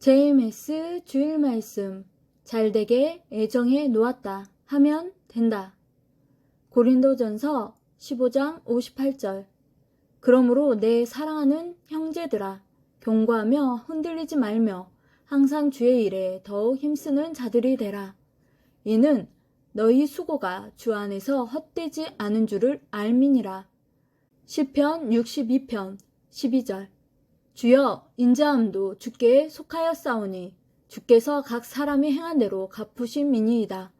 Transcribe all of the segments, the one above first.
JMS 주일 말씀 잘되게 애정해 놓았다 하면 된다. 고린도전서 15장 58절 그러므로 내 사랑하는 형제들아 경고하며 흔들리지 말며 항상 주의 일에 더욱 힘쓰는 자들이 되라. 이는 너희 수고가 주 안에서 헛되지 않은 줄을 알미니라. 시편 62편 12절 주여 인자함도 주께 속하였사오니 주께서 각 사람이 행한 대로 갚으신 민이이다.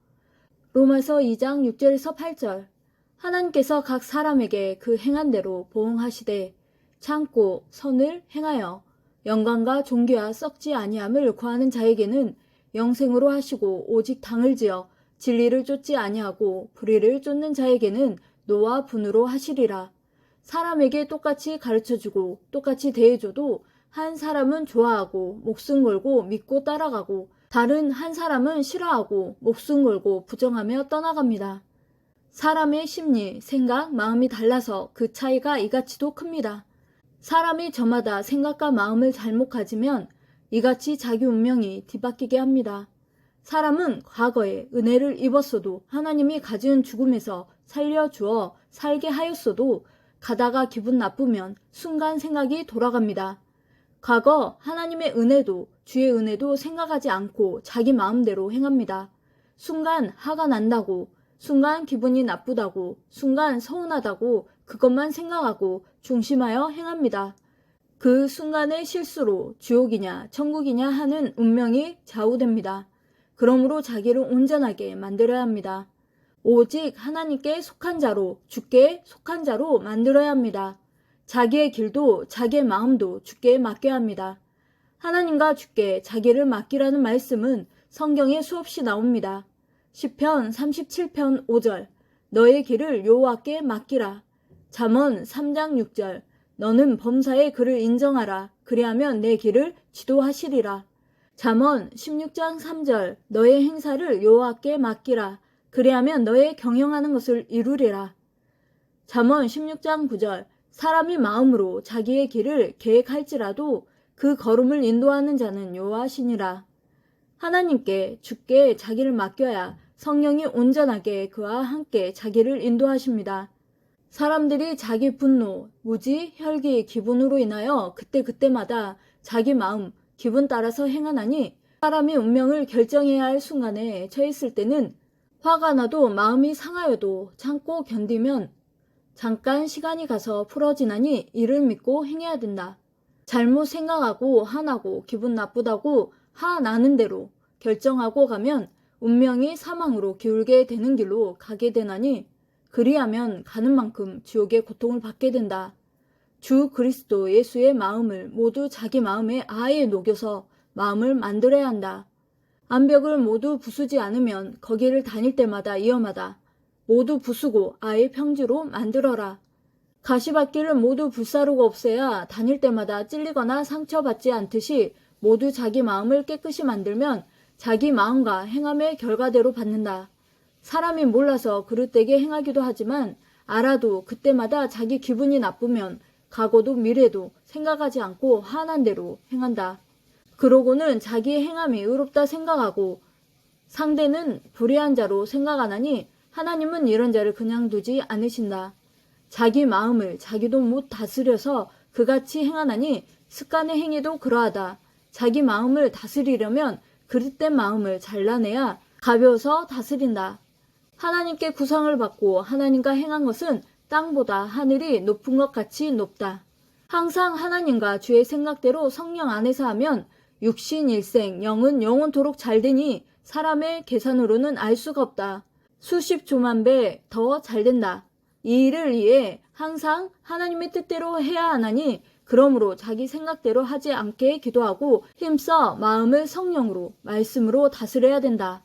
로마서 2장 6절에서 8절 하나님께서 각 사람에게 그 행한 대로 보응하시되 참고 선을 행하여 영광과 존귀와 썩지 아니함을 구하는 자에게는 영생으로 하시고 오직 당을 지어 진리를 쫓지 아니하고 불의를 쫓는 자에게는 노와 분으로 하시리라. 사람에게 똑같이 가르쳐주고 똑같이 대해줘도 한 사람은 좋아하고 목숨 걸고 믿고 따라가고 다른 한 사람은 싫어하고 목숨 걸고 부정하며 떠나갑니다. 사람의 심리, 생각, 마음이 달라서 그 차이가 이같이도 큽니다. 사람이 저마다 생각과 마음을 잘못 가지면 이같이 자기 운명이 뒤바뀌게 합니다. 사람은 과거에 은혜를 입었어도 하나님이 가지은 죽음에서 살려주어 살게 하였어도 가다가 기분 나쁘면 순간 생각이 돌아갑니다. 과거 하나님의 은혜도 주의 은혜도 생각하지 않고 자기 마음대로 행합니다. 순간 화가 난다고, 순간 기분이 나쁘다고, 순간 서운하다고 그것만 생각하고 중심하여 행합니다. 그 순간의 실수로 지옥이냐 천국이냐 하는 운명이 좌우됩니다. 그러므로 자기를 온전하게 만들어야 합니다. 오직 하나님께 속한 자로 주께 속한 자로 만들어야 합니다. 자기의 길도 자기의 마음도 주께 맡겨야 합니다. 하나님과 주께 자기를 맡기라는 말씀은 성경에 수없이 나옵니다. 10편 37편 5절 너의 길을 여호와께 맡기라. 잠언 3장 6절 너는 범사의 그를 인정하라. 그리하면 내 길을 지도하시리라. 잠언 16장 3절 너의 행사를 여호와께 맡기라. 그리하면 너의 경영하는 것을 이루리라. 잠언 16장 9절 사람이 마음으로 자기의 길을 계획할지라도 그 걸음을 인도하는 자는 여호와시니라. 하나님께 주께 자기를 맡겨야 성령이 온전하게 그와 함께 자기를 인도하십니다. 사람들이 자기 분노, 무지, 혈기, 기분으로 인하여 그때그때마다 자기 마음, 기분 따라서 행하나니 사람이 운명을 결정해야 할 순간에 처했을 때는 화가 나도 마음이 상하여도 참고 견디면 잠깐 시간이 가서 풀어지나니 이를 믿고 행해야 된다. 잘못 생각하고 화나고 기분 나쁘다고 화 나는 대로 결정하고 가면 운명이 사망으로 기울게 되는 길로 가게 되나니 그리하면 가는 만큼 지옥의 고통을 받게 된다. 주 그리스도 예수의 마음을 모두 자기 마음에 아예 녹여서 마음을 만들어야 한다. 암벽을 모두 부수지 않으면 거기를 다닐 때마다 위험하다. 모두 부수고 아예 평지로 만들어라. 가시밭길을 모두 불사르고 없애야 다닐 때마다 찔리거나 상처받지 않듯이 모두 자기 마음을 깨끗이 만들면 자기 마음과 행함의 결과대로 받는다. 사람이 몰라서 그릇되게 행하기도 하지만 알아도 그때마다 자기 기분이 나쁘면 과거도 미래도 생각하지 않고 화난 대로 행한다. 그러고는 자기의 행함이 의롭다 생각하고 상대는 불의한 자로 생각하나니 하나님은 이런 자를 그냥 두지 않으신다. 자기 마음을 자기도 못 다스려서 그같이 행하나니 습관의 행위도 그러하다. 자기 마음을 다스리려면 그릇된 마음을 잘라내야 가벼워서 다스린다. 하나님께 구성을 받고 하나님과 행한 것은 땅보다 하늘이 높은 것 같이 높다. 항상 하나님과 주의 생각대로 성령 안에서 하면 육신 일생, 영은 영원토록 잘 되니 사람의 계산으로는 알 수가 없다. 수십 조만 배 더 잘 된다. 이 일을 위해 항상 하나님의 뜻대로 해야 하나니 그러므로 자기 생각대로 하지 않게 기도하고 힘써 마음을 성령으로 말씀으로 다스려야 된다.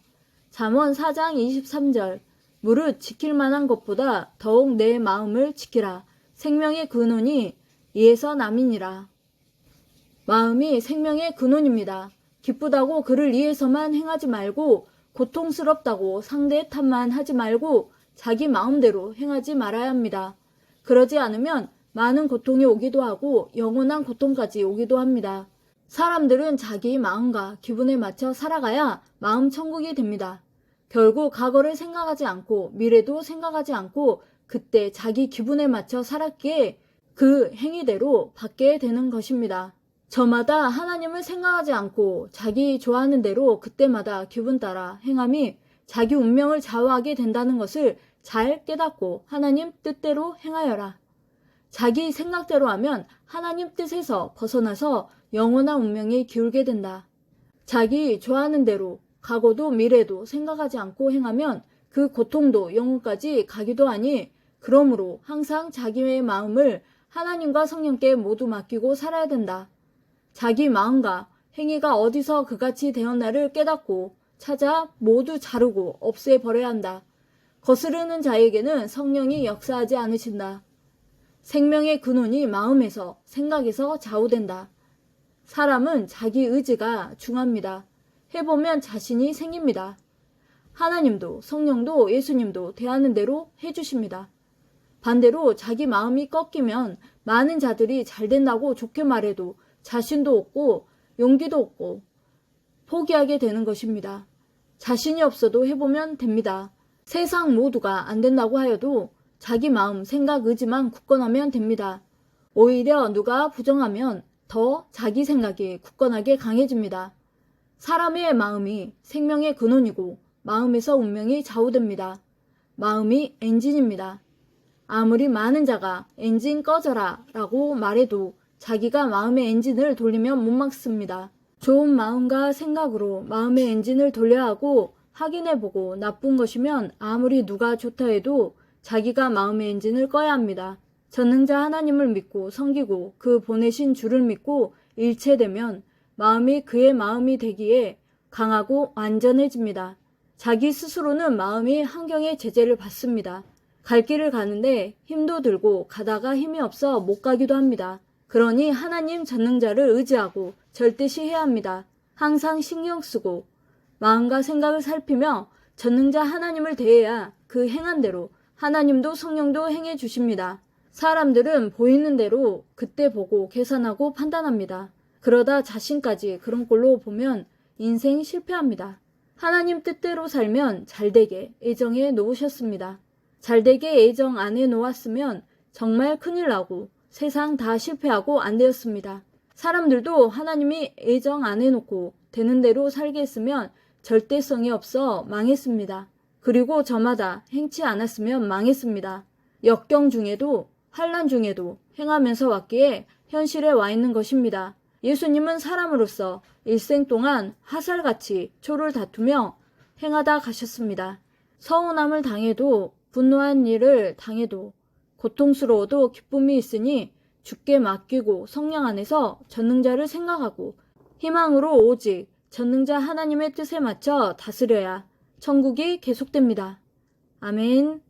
잠언 4장 23절 무릇 지킬 만한 것보다 더욱 내 마음을 지키라. 생명의 근원이 이에서 남이니라. 마음이 생명의 근원입니다. 기쁘다고 그를 위해서만 행하지 말고 고통스럽다고 상대의 탓만 하지 말고 자기 마음대로 행하지 말아야 합니다. 그러지 않으면 많은 고통이 오기도 하고 영원한 고통까지 오기도 합니다. 사람들은 자기 마음과 기분에 맞춰 살아가야 마음 천국이 됩니다. 결국 과거를 생각하지 않고 미래도 생각하지 않고 그때 자기 기분에 맞춰 살았기에 그 행위대로 받게 되는 것입니다. 저마다 하나님을 생각하지 않고 자기 좋아하는 대로 그때마다 기분 따라 행함이 자기 운명을 좌우하게 된다는 것을 잘 깨닫고 하나님 뜻대로 행하여라. 자기 생각대로 하면 하나님 뜻에서 벗어나서 영원한 운명이 기울게 된다. 자기 좋아하는 대로 과거도 미래도 생각하지 않고 행하면 그 고통도 영혼까지 가기도 하니 그러므로 항상 자기의 마음을 하나님과 성령께 모두 맡기고 살아야 된다. 자기 마음과 행위가 어디서 그같이 되었나를 깨닫고 찾아 모두 자르고 없애버려야 한다. 거스르는 자에게는 성령이 역사하지 않으신다. 생명의 근원이 마음에서, 생각에서 좌우된다. 사람은 자기 의지가 중합니다. 해보면 자신이 생깁니다. 하나님도 성령도 예수님도 대하는 대로 해주십니다. 반대로 자기 마음이 꺾이면 많은 자들이 잘 된다고 좋게 말해도 자신도 없고 용기도 없고 포기하게 되는 것입니다. 자신이 없어도 해보면 됩니다. 세상 모두가 안 된다고 하여도 자기 마음, 생각, 의지만 굳건하면 됩니다. 오히려 누가 부정하면 더 자기 생각이 굳건하게 강해집니다. 사람의 마음이 생명의 근원이고 마음에서 운명이 좌우됩니다. 마음이 엔진입니다. 아무리 많은 자가 엔진 꺼져라 라고 말해도 자기가 마음의 엔진을 돌리면 못 막습니다. 좋은 마음과 생각으로 마음의 엔진을 돌려야 하고 확인해보고 나쁜 것이면 아무리 누가 좋다 해도 자기가 마음의 엔진을 꺼야 합니다. 전능자 하나님을 믿고 섬기고 그 보내신 주를 믿고 일체되면 마음이 그의 마음이 되기에 강하고 완전해집니다. 자기 스스로는 마음이 환경의 제재를 받습니다. 갈 길을 가는데 힘도 들고 가다가 힘이 없어 못 가기도 합니다. 그러니 하나님 전능자를 의지하고 절대시 해야 합니다. 항상 신경 쓰고 마음과 생각을 살피며 전능자 하나님을 대해야 그 행한 대로 하나님도 성령도 행해 주십니다. 사람들은 보이는 대로 그때 보고 계산하고 판단합니다. 그러다 자신까지 그런 꼴로 보면 인생 실패합니다. 하나님 뜻대로 살면 잘되게 애정해 놓으셨습니다. 잘되게 애정 안해 놓았으면 정말 큰일 나고 세상 다 실패하고 안 되었습니다. 사람들도 하나님이 애정 안 해놓고 되는 대로 살게 했으면 절대성이 없어 망했습니다. 그리고 저마다 행치 않았으면 망했습니다. 역경 중에도 환란 중에도 행하면서 왔기에 현실에 와 있는 것입니다. 예수님은 사람으로서 일생 동안 화살같이 초를 다투며 행하다 가셨습니다. 서운함을 당해도 분노한 일을 당해도 고통스러워도 기쁨이 있으니 죽게 맡기고 성령 안에서 전능자를 생각하고 희망으로 오직 전능자 하나님의 뜻에 맞춰 다스려야 천국이 계속됩니다. 아멘.